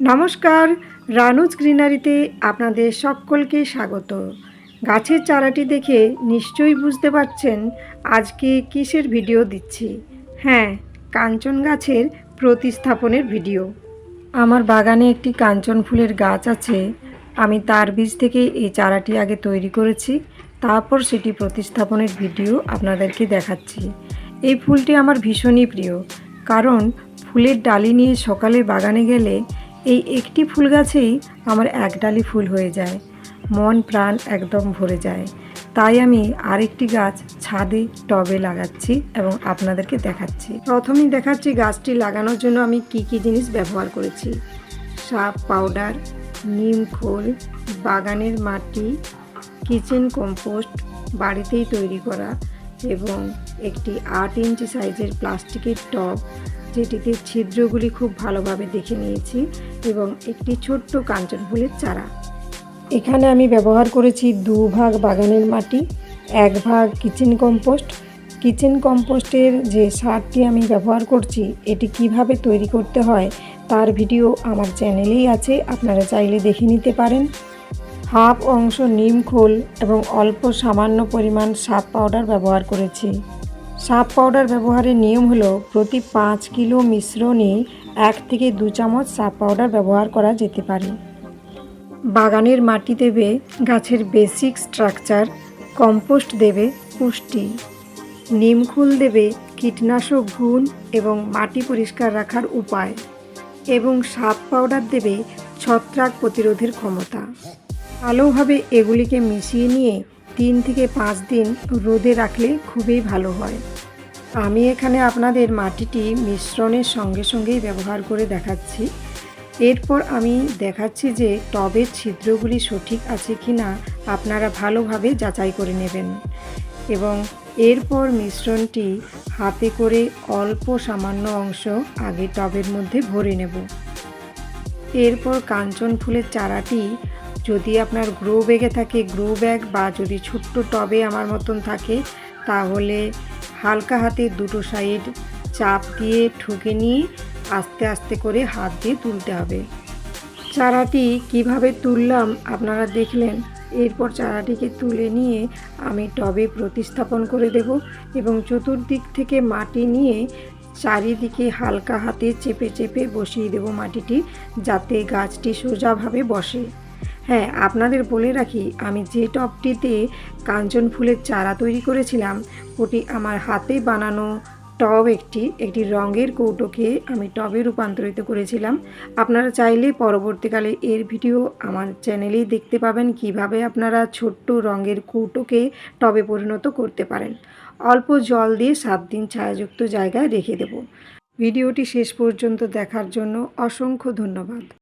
নমস্কার, রানুজ গ্রিনারিতে আপনাদের সকলকে স্বাগত। গাছের চারাটি দেখে নিশ্চয়ই বুঝতে পারছেন আজকে কিসের ভিডিও দিচ্ছি। হ্যাঁ কাঞ্চন গাছের প্রতিস্থাপনের ভিডিও। আমার বাগানে একটি কাঞ্চন ফুলের গাছ আছে। আমি তার বীজ থেকে এই চারাটি আগে তৈরি করেছি, তারপর সেটি প্রতিস্থাপনের ভিডিও আপনাদেরকে দেখাচ্ছি। এই ফুলটি আমার ভীষণই প্রিয়, কারণ ফুলের ডালি নিয়ে সকালে বাগানে গেলে এই একটি ফুল গাছেই আমার এক ডালি ফুল হয়ে যায়। মন প্রাণ একদম ভরে যায়। তাই আমি আরেকটি গাছ ছাদে, টবে লাগাচ্ছি এবং আপনাদেরকে দেখাচ্ছি। প্রথমেই দেখাচ্ছি গাছটি লাগানোর জন্য আমি কি কি জিনিস ব্যবহার করেছি। সাপ পাউডার, নিম খোল, বাগানের মাটি, কিচেন কম্পোস্ট, বাড়িতেই তৈরি করা এবং একটি আট ইঞ্চি সাইজের প্লাস্টিকের টব যেটিতে ছিদ্রগুলি খুব ভালোভাবে দেখে নিয়েছি এবং একটি ছোট্ট কাঞ্চন ফুলের চারা। এখানে আমি ব্যবহার করেছি দু ভাগ বাগানের মাটি, এক ভাগ কিচেন কম্পোস্ট। কিচেন কম্পোস্টের যে সারটি আমি ব্যবহার করছি, এটি কীভাবে তৈরি করতে হয় তার ভিডিও আমার চ্যানেলেই আছে, আপনারা চাইলে দেখে নিতে পারেন। হাফ অংশ নিম খোল এবং অল্প সামান্য পরিমাণ সাপ পাউডার ব্যবহার করেছি। সাপ পাউডার ব্যবহারের নিয়ম হলো প্রতি পাঁচ কিলো মিশ্রণে এক থেকে দু চামচ সাপ পাউডার ব্যবহার করা যেতে পারে। বাগানের মাটি দেবে, গাছের বেসিক স্ট্রাকচার, কম্পোস্ট দেবে, পুষ্টি। নিমখুল দেবে, কীটনাশক গুণ এবং মাটি পরিষ্কার রাখার উপায়। এবং সাপ পাউডার দেবে ছত্রাক প্রতিরোধের ক্ষমতা। ভালোভাবে এগুলিকে মিশিয়ে নিয়ে তিন থেকে পাঁচ দিন রোদে রাখলে খুবই ভালো হয়। আমি এখানে আপনাদের মাটিটি মিশ্রণের সঙ্গে সঙ্গেই ব্যবহার করে দেখাচ্ছি। এরপর আমি দেখাচ্ছি যে টবের ছিদ্রগুলি সঠিক আছে কি না আপনারা ভালোভাবে যাচাই করে নেবেন। এবং এরপর মিশ্রণটি হাতে করে অল্প সামান্য অংশ আগে টবের মধ্যে ভরে নেব। এরপর কাঞ্চন ফুলের চারাটি যদি আপনার গ্রো ব্যাগে থাকে গ্রো ব্যাগ বা যদি ছোট্ট টবে আমার মতন থাকে, তাহলে হালকা হাতে দুটো সাইড চাপ দিয়ে ঠুকে নিয়ে আস্তে আস্তে করে হাত দিয়ে তুলতে হবে। চারাটি কীভাবে তুললাম আপনারা দেখলেন। এরপর চারাটিকে তুলে নিয়ে আমি টবে প্রতিস্থাপন করে দেব এবং চতুর্দিক থেকে মাটি নিয়ে চারিদিকে হালকা হাতে চেপে চেপে বসিয়ে দেব মাটিটি, যাতে গাছটি সোজাভাবে বসে। হ্যাঁ আপনাদের বলে রাখি, আমি যে টবটিতে কাঞ্চন ফুলের চারা তৈরি করেছিলাম, ওটি আমার হাতে বানানো টব একটি একটি রঙের কৌটোকে আমি টবে রূপান্তরিত করেছিলাম। আপনারা চাইলে পরবর্তীকালে এর ভিডিও আমার চ্যানেলেই দেখতে পাবেন, কীভাবে আপনারা ছোট্ট রঙের কৌটোকে টবে পরিণত করতে পারেন। অল্প জল দিয়ে সাত দিন ছায়াযুক্ত জায়গায় রেখে দেব। ভিডিওটি শেষ পর্যন্ত দেখার জন্য অসংখ্য ধন্যবাদ।